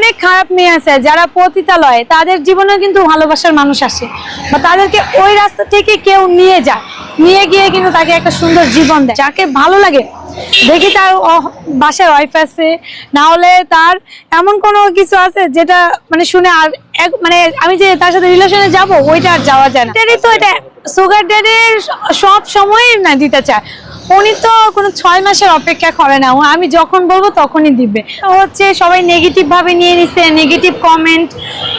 অনেক খারাপ মেয়ে আছে, যারা পতিতালয়, তাদের জীবনেও কিন্তু ভালোবাসার মানুষ আসে। বা তাদেরকে ওই রাস্তা থেকে কেউ নিয়ে যায়। নিয়ে গিয়ে কিন্তু তাকে একটা সুন্দর জীবন দেয়। যাকে ভালো লাগে, দেখি তার বাসায় ওয়াইফ আছে, না হলে তার এমন কোনো কিছু আছে যেটা মানে শুনে আর এক মানে আমি যে তার সাথে রিলেশনে যাব, ওইটা আর যাওয়া যায় না। তো এটা সুগার ড্যাডির সব সময় না দিতে চায়। উনি তো কোনো ছয় মাসের অপেক্ষা করে না। আমি যখন বলব তখনই দিবে। হচ্ছে সবাই নেগেটিভ ভাবে নিয়ে নিছে নেগেটিভ কমেন্ট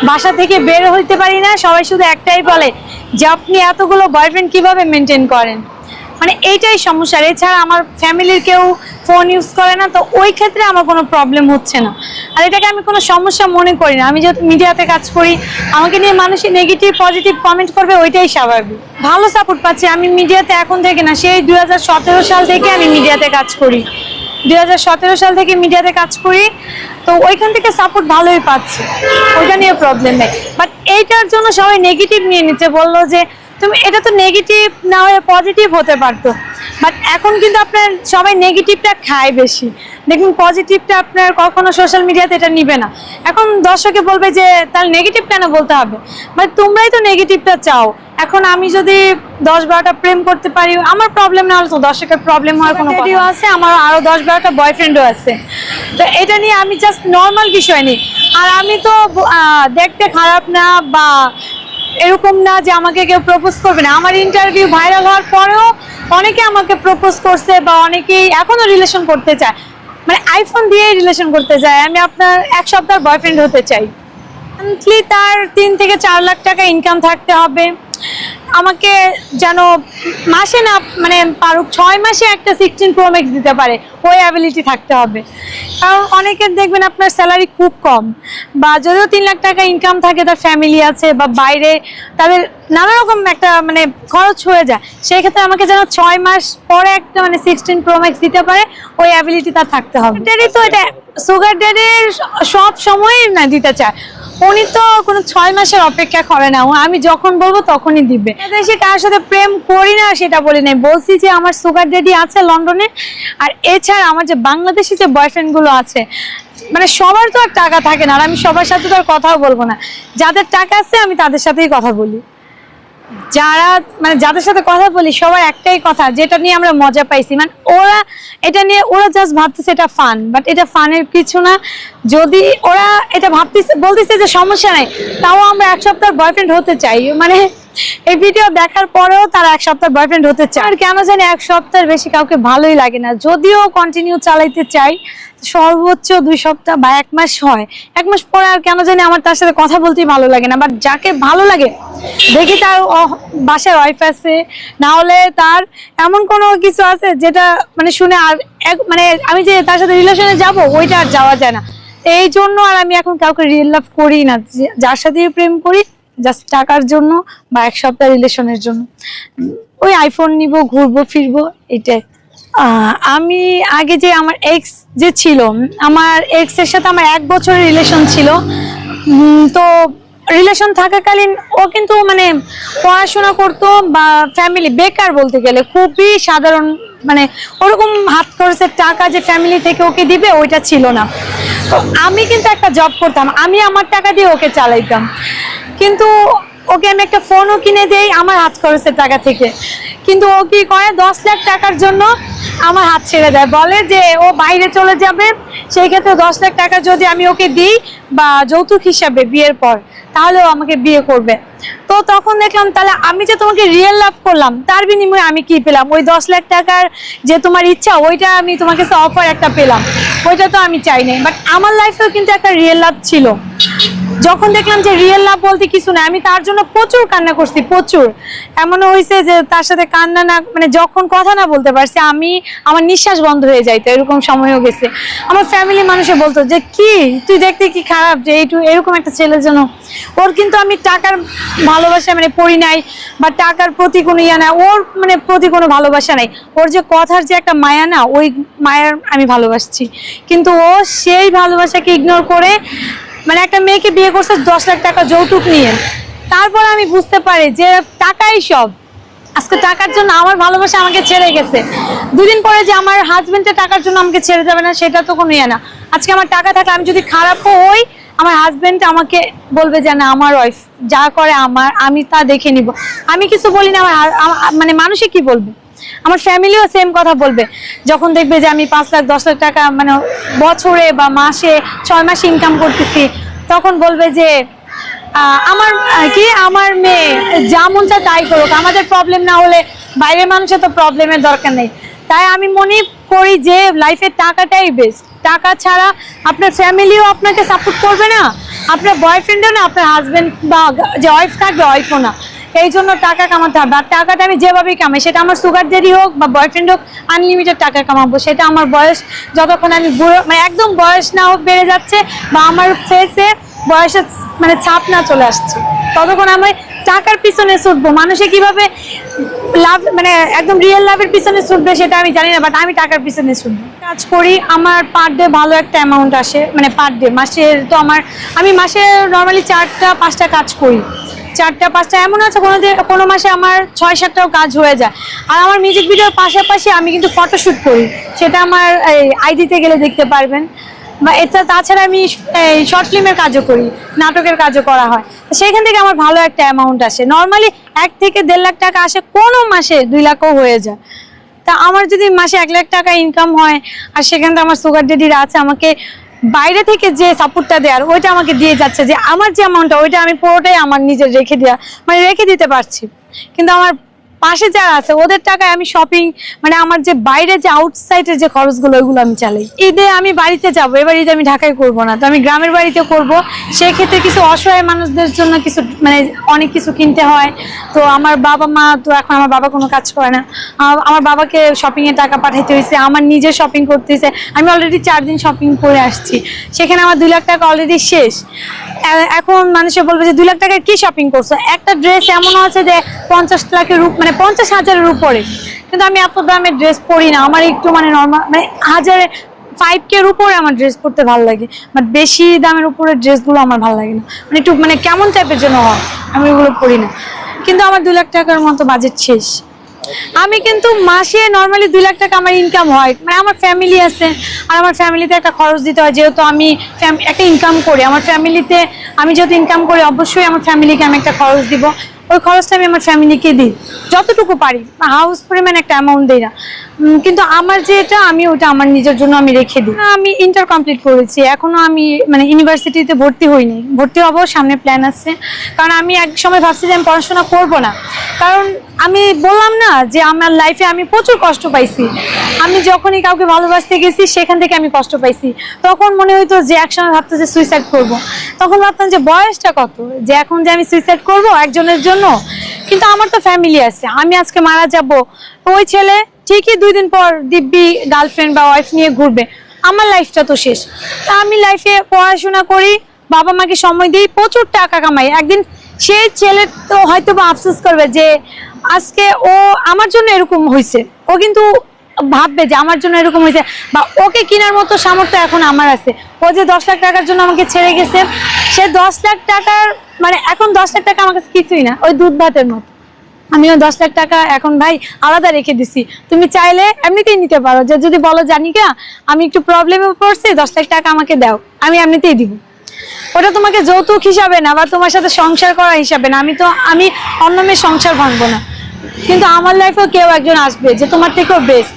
বাসা থেকে বের হইতে পারি না, সবাই শুধু একটাই বলে যে, আপনি এতগুলো বয়ফ্রেন্ড কীভাবে মেনটেন করেন? মানে এইটাই সমস্যা। এছাড়া আমার ফ্যামিলির কেউ ফোন ইউজ করে না, তো ওই ক্ষেত্রে আমার কোনো প্রবলেম হচ্ছে না। আর এটাকে আমি কোনো সমস্যা মনে করি না। আমি যেহেতু মিডিয়াতে কাজ করি, আমাকে নিয়ে মানুষের নেগেটিভ পজিটিভ কমেন্ট করবে, ওইটাই স্বাভাবিক। ভালো সাপোর্ট পাচ্ছি। আমি মিডিয়াতে এখন থেকে না, সেই দুই হাজার সতেরো সাল থেকে আমি মিডিয়াতে কাজ করি। দু হাজার সতেরো সাল থেকে মিডিয়াতে কাজ করি, তো ওইখান থেকে সাপোর্ট ভালোই পাচ্ছি। ওইটা নিয়ে প্রবলেম নেই। বাট এইটার জন্য সবাই নেগেটিভ নিয়ে নিচ্ছে। বলল যে তুমি এটা তো নেগেটিভ না হয়ে পজিটিভ হতে পারতো। বাট এখন কিন্তু আপনার সবাই নেগেটিভটা খায় বেশি। দেখুন পজিটিভটা আপনার কখনো সোশ্যাল মিডিয়াতে এটা নিবে না। এখন দর্শকে বলবে যে তাহলে নেগেটিভ কেন বলতে হবে? মানে তোমরাই তো নেগেটিভটা চাও। এখন আমি যদি দশ বারোটা প্রেম করতে পারি আমার প্রবলেম না হলে তো দর্শকের প্রবলেম হওয়ার কোনো কথা আছে আমার আরও দশ বারোটা বয়ফ্রেন্ডও আছে। তো এটা নিয়ে আমি জাস্ট নর্মাল বিষয় নিই। আর আমি তো দেখতে খারাপ না বা এরকম না যে আমাকে কেউ প্রপোজ করবে না। আমার ইন্টারভিউ ভাইরাল হওয়ার পরেও অনেকে আমাকে প্রপোজ করছে বা অনেকেই এখনও রিলেশন করতে চায়। মানে আইফোন দিয়ে রিলেশন করতে চায়। আমি আপনার এক সপ্তাহ বয়ফ্রেন্ড হতে চাই। মান্থলি তার তিন থেকে চার লাখ টাকা ইনকাম থাকতে হবে। আমাকে যেন মাসে না মানে পারুক ছয় মাসে একটা সিক্সটিন প্রো ম্যাক্স দিতে পারে ওই অ্যাবিলিটি থাকতে হবে। কারণ অনেকের দেখবেন আপনার স্যালারি খুব কম বা যদিও তিন লাখ টাকা ইনকাম থাকে তার ফ্যামিলি আছে বা বাইরে তাদের নানা রকম একটা মানে খরচ হয়ে যায়। সেই ক্ষেত্রে আমাকে যেন ছয় মাস পরে একটা মানে সিক্সটিন প্রো ম্যাক্স দিতে পারে ওই অ্যাবিলিটি তার থাকতে হবে। এটারই তো এটা সুগার ড্যাডির সব সময় না দিতে চায়। উনি তো কোনো ছয় মাসের অপেক্ষা করে না। আমি যখন বলব তখনই দিবে। সে কার সাথে প্রেম করি না সেটা বলি নাই। বলছি যে আমার সুগার ড্যাডি আছে লন্ডনে, আর এছাড়া আমার যে বাংলাদেশি যে বয়ফ্রেন্ডগুলো আছে মানে সবার তো আর টাকা থাকে না, আর আমি সবার সাথে তো আর কথাও বলব না। যাদের টাকা আছে আমি তাদের সাথেই কথা বলি। যারা মানে যাদের সাথে কথা বলি, সবাই একটাই কথা, যেটা নিয়ে আমরা মজা পাইছি। মানে ওরা, এটা নিয়ে ওরা জাস্ট ভাবতেছে এটা ফান বাট এটা ফানের কিছু না। যদি ওরা এটা ভাবতেছে, বলতেছে যে সমস্যা নাই, তাও আমরা এক সপ্তাহ বয়ফ্রেন্ড হতে চাই। মানে এই ভিডিও দেখার পরেও তারা এক সপ্তাহ বয়ফ্রেন্ড হতে চায়। আর কেন জানি এক সপ্তাহের বেশি কাউকে ভালোই লাগে না। যদিও কন্টিনিউ চালাইতে চাই, সর্বোচ্চ দুই সপ্তাহ বা এক মাস হয়। এক মাস পরে আর কেন জানি আমার তার সাথে কথা বলতেই ভালো লাগে না। বাট যাকে ভালো লাগে, দেখি তার বাসায় ওয়াইফ আছে। না হলে তার এমন কোনো কিছু আছে যেটা মানে শুনে আর এক- মানে আমি যে তার সাথে রিলেশনে যাব, ওইটা আর যাওয়া যায় না। এই জন্য আর আমি এখন কাউকে রিয়েল লাভ করি না। যার সাথে প্রেম করি জাস্ট টাকার জন্য বা এক সপ্তাহ রিলেশনের জন্য। ওই আইফোন নিব, ঘুরবো, ফিরবো, এটাই। আমি আগে যে আমার এক্স যে ছিল, আমার এক্সের সাথে আমার এক বছরের রিলেশন ছিল। তো রিলেশন থাকাকালীন ও কিন্তু মানে পড়াশোনা করতো বা ফ্যামিলি বেকার বলতে গেলে খুবই সাধারণ মানে ওরকম হাত খরচের টাকা যে ফ্যামিলি থেকে ওকে দিবে ওইটা ছিল না। তো আমি কিন্তু একটা জব করতাম আমি আমার টাকা দিয়ে ওকে চালাইতাম। কিন্তু ওকে আমি একটা ফোনও কিনে দেই আমার হাত খরচের টাকা থেকে। কিন্তু ও কি করে দশ লাখ টাকার জন্য আমার হাত ছেড়ে দেয়। বলে যে ও বাইরে চলে যাবে সেই ক্ষেত্রে দশ লাখ টাকা যদি আমি ওকে দিই বা যৌতুক হিসাবে বিয়ের পর তাহলে ও আমাকে বিয়ে করবে। তো তখন দেখলাম তাহলে আমি যে তোমাকে রিয়েল লাভ করলাম, তার বিনিময়ে আমি কি পেলাম? ওই দশ লাখ টাকার যে তোমার ইচ্ছা, ওইটা আমি তোমাকে অফার একটা পেলাম। ওইটা তো আমি চাই নাই। বাট আমার লাইফেও কিন্তু একটা রিয়েল লাভ ছিল। যখন দেখলাম যে রিয়েল লাভ বলতে কিছু না আমি তার জন্য প্রচুর কান্না করছি, প্রচুর। এমনও হয়েছে যে তার সাথে কান্না না মানে যখন কথা না বলতে পারছি, আমি আমার নিঃশ্বাস বন্ধ হয়ে যাইতো, এরকম সময়ও গেছে। আমার ফ্যামিলি মানুষে বলতো যে, কি? তুই দেখতে কি খারাপ যে এইটু এরকম একটা ছেলের জন্য ওর কিন্তু আমি টাকার ভালোবাসা মানে পড়ি নাই, বা টাকার প্রতি কোনো ইয়া না ওর মানে প্রতি কোনো ভালোবাসা নাই। ওর যে কথার যে একটা মায়া না, ওই মায়ার আমি ভালোবাসছি। কিন্তু ও সেই ভালোবাসাকে ইগনোর করে মানে একটা মেয়েকে বিয়ে করছে দশ লাখ টাকা যৌতুক নিয়ে। তারপর আমি বুঝতে পারি যে টাকাই সব। আজকে টাকার জন্য আমার ভালোবাসা আমাকে ছেড়ে গেছে। দুদিন পরে যে আমার হাজবেন্ডের টাকার জন্য আমাকে ছেড়ে যাবে না, সেটা তো কোনো ইয়ে না। আজকে আমার টাকা থাকলে আমি যদি খারাপও হই, আমার হাজবেন্ড আমাকে বলবে যে, না, আমার ওয়াইফ যা করে আমার, আমি তা দেখে নিব। আমি কিছু বলি না আমার মানে মানুষে কি বলবে? আমার ফ্যামিলিও সেম কথা বলবে। যখন দেখবে যে আমি পাঁচ লাখ, দশ লাখ টাকা মানে বছরে বা মাসে ছয় মাসে ইনকাম করতেছি, তখন বলবে যে আমার কি? আমার মেয়ে, যা মন চায় তাই করুক। আমাদের প্রবলেম না হলে বাইরের মানুষের তো প্রবলেমের দরকার নেই। তাই আমি মনে করি যে লাইফের টাকাটাই বেস্ট টাকা ছাড়া আপনার ফ্যামিলিও আপনাকে সাপোর্ট করবে না। আপনার বয়ফ্রেন্ডও না, আপনার হাজবেন্ড বা যে ওয়াইফ থাকবে ওয়াইফও না। এই জন্য টাকা কামাতে হবে। আর টাকাটা আমি যেভাবেই কামাই, সেটা আমার সুগার ডেডি হোক বা বয়ফ্রেন্ড হোক আনলিমিটেড টাকা কামাবো। সেটা আমার বয়স, যতক্ষণ আমি বুড়ো মানে একদম বয়স না হোক বেড়ে যাচ্ছে বা আমার ফেসে বয়সের মানে ছাপ না চলে আসছে, ততক্ষণ আমি টাকার পিছনে ছুটবো। মানুষে কীভাবে লাভ মানে একদম রিয়েল লাভের পিছনে ছুটবে সেটা আমি জানি না বাট আমি টাকার পিছনে ছুটবো। কাজ করি, আমার পার ডে ভালো একটা অ্যামাউন্ট আসে মানে পার ডে মাসের তো আমার, আমি মাসে নর্মালি চারটা, পাঁচটা কাজ করি। চারটা, পাঁচটা, এমন আছে, কোনো কোনো মাসে আমার ছয়, সাতটাও কাজ হয়ে যায়। আর আমার মিউজিক ভিডিওর পাশাপাশি আমি কিন্তু ফটোশ্যুট করি। সেটা আমার এই আইডিতে গেলে দেখতে পারবেন। বা এটা তাছাড়া আমি এই শর্ট ফিল্মের কাজও করি, নাটকের কাজও করা হয়। সেখান থেকে আমার ভালো একটা অ্যামাউন্ট আসে। নর্মালি এক থেকে দেড় লাখ টাকা আসে, কোনো মাসে দুই লাখও হয়ে যায়। তা আমার যদি মাসে এক লাখ টাকা ইনকাম হয়, আর সেখান থেকে আমার সুগার ডেডিরা আছে, আমাকে বাইরে থেকে যে সাপোর্টটা দেওয়ার ওইটা আমাকে দিয়ে যাচ্ছে যে আমার যে অ্যামাউন্টটা ওইটা আমি পুরোটাই আমার নিজের রেখে দেওয়া মানে রেখে দিতে পারছি। কিন্তু আমার পাশে যারা আছে, ওদের টাকায় আমি শপিং মানে আমার যে বাইরে যে আউটসাইডের যে খরচগুলো, ওইগুলো আমি চালাই। ঈদে আমি বাড়িতে যাব, এবার ঈদে আমি ঢাকায় করব না। তো আমি গ্রামের বাড়িতে করব। সেক্ষেত্রে কিছু অসহায় মানুষদের জন্য কিছু মানে অনেক কিছু কিনতে হয়। তো আমার বাবা মা, তো এখন আমার বাবা কোনো কাজ করে না। আমার বাবাকে শপিং এর টাকা পাঠাইতে হয়েছে আমার নিজে শপিং করতে হয়েছে আমি অলরেডি চার দিন শপিং করে আসছি। সেখানে আমার দুই লাখ টাকা অলরেডি শেষ। এখন মানুষে বলবে যে, দুই লাখ টাকার কি শপিং করছ? একটা ড্রেস এমন আছে যে, পঞ্চাশ লাখের রূপ মানে পঞ্চাশ হাজারের উপরে। কিন্তু আমি এত দামের ড্রেস পরি না। আমার একটু মানে নর্মাল মানে হাজারে ফাইভ কের উপরে আমার ড্রেস পরতে ভালো লাগে। বাট বেশি দামের উপরে ড্রেসগুলো আমার ভালো লাগে না। মানে একটু মানে কেমন টাইপের জন্য হয়, আমি ওগুলো পরি না। কিন্তু আমার দু লাখ টাকার মতো বাজেট শেষ। আমি কিন্তু মাসে নর্মালি দুই লাখ টাকা আমার ইনকাম হয়। মানে আমার ফ্যামিলি আছে। আর আমার ফ্যামিলিতে একটা খরচ দিতে হয়। যেহেতু আমি একটা ইনকাম করি। আমার ফ্যামিলিতে আমি যেহেতু ইনকাম করি, অবশ্যই আমার ফ্যামিলিকে আমি একটা খরচ দিব। ওই খরচটা আমি আমার ফ্যামিলিকে দিই। যতটুকু পারি হাউস পরিমাণ একটা অ্যামাউন্ট দিই না। কিন্তু আমার যেটা, আমি ওটা আমার নিজের জন্য আমি রেখে দিই। আমি ইন্টার কমপ্লিট করেছি, এখনও আমি মানে ইউনিভার্সিটিতে ভর্তি হইনি। ভর্তি হব, সামনে প্ল্যান আছে। কারণ আমি এক সময় ভাবছি যে আমি পড়াশোনা করব না। কারণ আমি বললাম না যে আমার লাইফে আমি প্রচুর কষ্ট পাইছি। আমি যখনই কাউকে ভালোবাসতে গেছি, সেখান থেকে আমি কষ্ট পাইছি। তখন মনে হইতো যে একসময় ভাবতো যে সুইসাইড করব। তখন ভাবতাম যে বয়সটা কত? যে এখন যে আমি সুইসাইড করব, একজনের জন্য কিন্তু আমার তো ফ্যামিলি আছে, আমি আজকে মারা যাব। ওই ছেলে ঠিকই দুই দিন পর দিব্যি গার্লফ্রেন্ড বা ওয়াইফ নিয়ে ঘুরবে। আমার লাইফটা তো শেষ। তা আমি লাইফে পড়াশোনা করি, বাবা মাকে সময় দিই, প্রচুর টাকা কামাই। একদিন সেই ছেলে তো হয়তো বা আফসোস করবে যে, আজকে ও আমার জন্য এরকম হয়েছে। ও কিন্তু ভাববে যে আমার জন্য এরকম হয়েছে বা ওকে কেনার মতো সামর্থ্য এখন আমার আছে। ও যে দশ লাখ টাকার জন্য আমাকে ছেড়ে গেছে, সে দশ লাখ টাকার মানে এখন দশ লাখ টাকা আমার কাছে কিছুই না, ওই দুধ ভাতের মতো। আমিও দশ লাখ টাকা এখন ভাই আলাদা রেখে দিছি। তুমি চাইলে এমনিতেই নিতে পারো। যে যদি বলো জানি কা আমি একটু প্রবলেমে পড়ছি, দশ লাখ টাকা আমাকে দাও, আমি এমনিতেই দিব। ওটা তোমাকে যৌতুক হিসাবে না বা তোমার সাথে সংসার করা হিসাবে না। আমি তো, আমি অন্য মেয়ের সংসার ভাঙবো না। কিন্তু আমার লাইফেও কেউ একজন আসবে যে তোমার থেকেও বেস্ট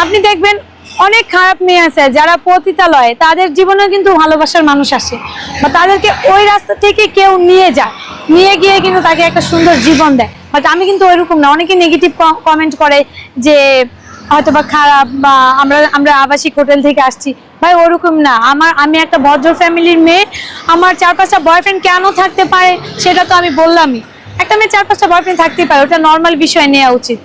আপনি দেখবেন অনেক খারাপ মেয়ে আছে যারা পতিতালয়, তাদের জীবনেও কিন্তু ভালোবাসার মানুষ আসে। বা তাদেরকে ওই রাস্তা থেকে কেউ নিয়ে যায়। নিয়ে গিয়ে কিন্তু তাকে একটা সুন্দর জীবন দেয়। বাট আমি কিন্তু ওইরকম না। অনেকে নেগেটিভ কমেন্ট করে যে হয়তো বা খারাপ বা আমরা আমরা আবাসিক হোটেল থেকে আসছি। ভাই, ওরকম না। আমার, আমি একটা ভদ্র ফ্যামিলির মেয়ে। আমার চার পাঁচটা বয়ফ্রেন্ড কেন থাকতে পারে, সেটা তো আমি বললামই। একটা মেয়ে চার পাঁচটা বয়ফ্রেন্ড থাকতেই পারে। ওটা নর্মাল বিষয় নেওয়া উচিত।